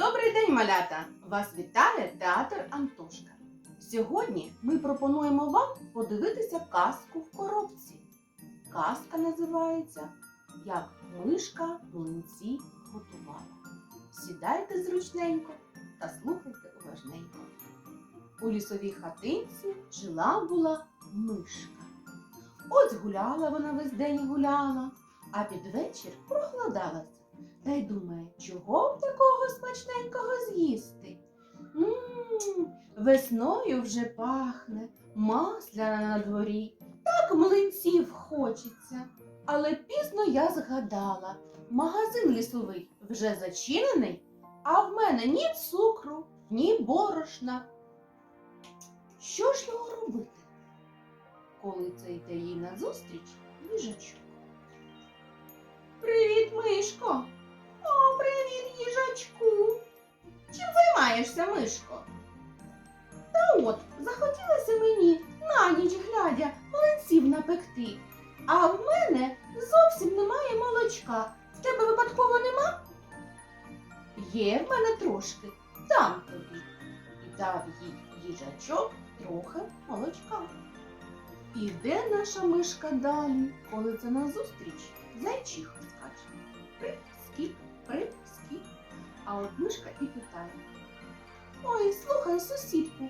Добрий день, малята! Вас вітає театр Антошка. Сьогодні ми пропонуємо вам подивитися казку в коробці. Казка називається Як мишка млинці готувала. Сідайте зручненько та слухайте уважненько. У лісовій хатинці жила була мишка. Ось гуляла вона весь день гуляла, а під вечір прохладалася та й думає, чого б такого смачненького з'їсти. Мм, весною вже пахне, масляна на дворі, так млинців хочеться. Але пізно я згадала, магазин лісовий вже зачинений, а в мене ні цукру, ні борошна. Що ж його робити? Коли це йде їй назустріч їжачок. Привіт, мишко! Займаєшся, мишко? Та от, захотілося мені на ніч глядя млинців напекти, а в мене зовсім немає молочка. В тебе випадково нема? Є в мене трошки, дам тобі. І дав їй їжачок трохи молочка. Іде наша мишка далі, коли це назустріч зайчиха скаче. Прip-скіп, прip-скіп. А от мишка і питає. Ой, слухай, сусідку,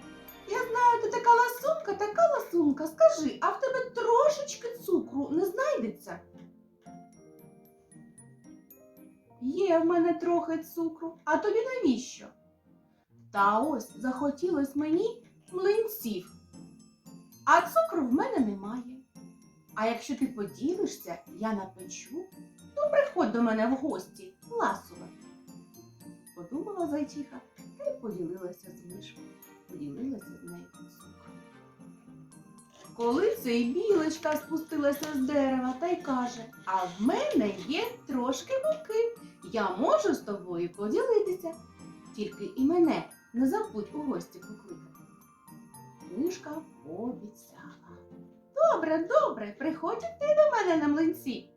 я знаю, ти така ласунка, така ласунка. Скажи, а в тебе трошечки цукру не знайдеться? Є в мене трохи цукру, а тобі навіщо? Та ось захотілось мені млинців, а цукру в мене немає. А якщо ти поділишся, я напечу, то приходь до мене в гості ласувати. Подумала зайчиха поділилася з мишкою, поділилася з нею цукром. Коли цей білочка спустилася з дерева та й каже, а в мене є трошки муки, я можу з тобою поділитися. Тільки і мене не забудь у гості покликати. Мишка пообіцяла. Добре, добре, приходь ти до мене на млинці.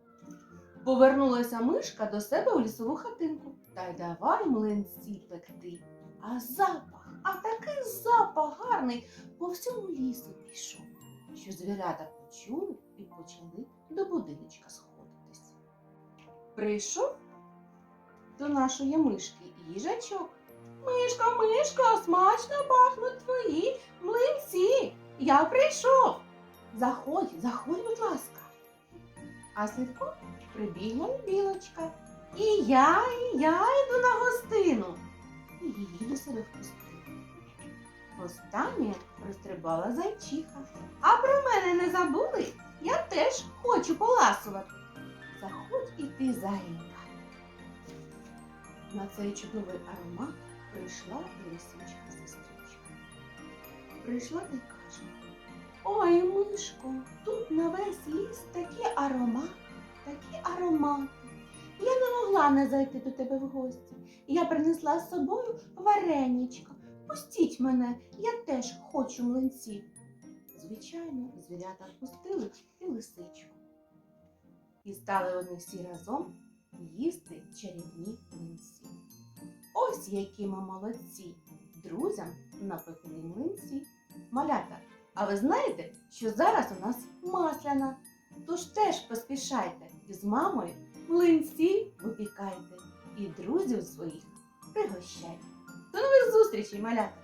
Повернулася мишка до себе у лісову хатинку та й давай млинці пекти. А запах, а такий запах гарний по всьому лісу пішов, що звірята почули і почали до будиночка сходитись. Прийшов до нашої мишки їжачок. Мишко, мишко, смачно пахнуть твої млинці. Я прийшов. Заходь, заходь, будь ласка. А слідко прибігла білочка. І я, і я йду на гостину. І її до себе впустили. Останнє розстрибала зайчиха. А про мене не забули? Я теж хочу поласувати. Заходь і ти, заїнька. На цей чудовий аромат прийшла і лисичка сестричка. Прийшла і каже. Ой, мишко, тут на весь ліс такі аромати, такі аромати. Я не могла не зайти до тебе в гості. Я принесла з собою вареничка. Пустіть мене, я теж хочу млинців. Звичайно, звірята впустили і лисичку. І стали вони всі разом їсти чарівні млинці. Ось які ми молодці. Друзям напекли млинці. Малята, а ви знаєте, що зараз у нас масляна? Тож теж поспішайте і з мамою млинці випікайте і друзів своїх пригощайте. До нових зустрічей, малята!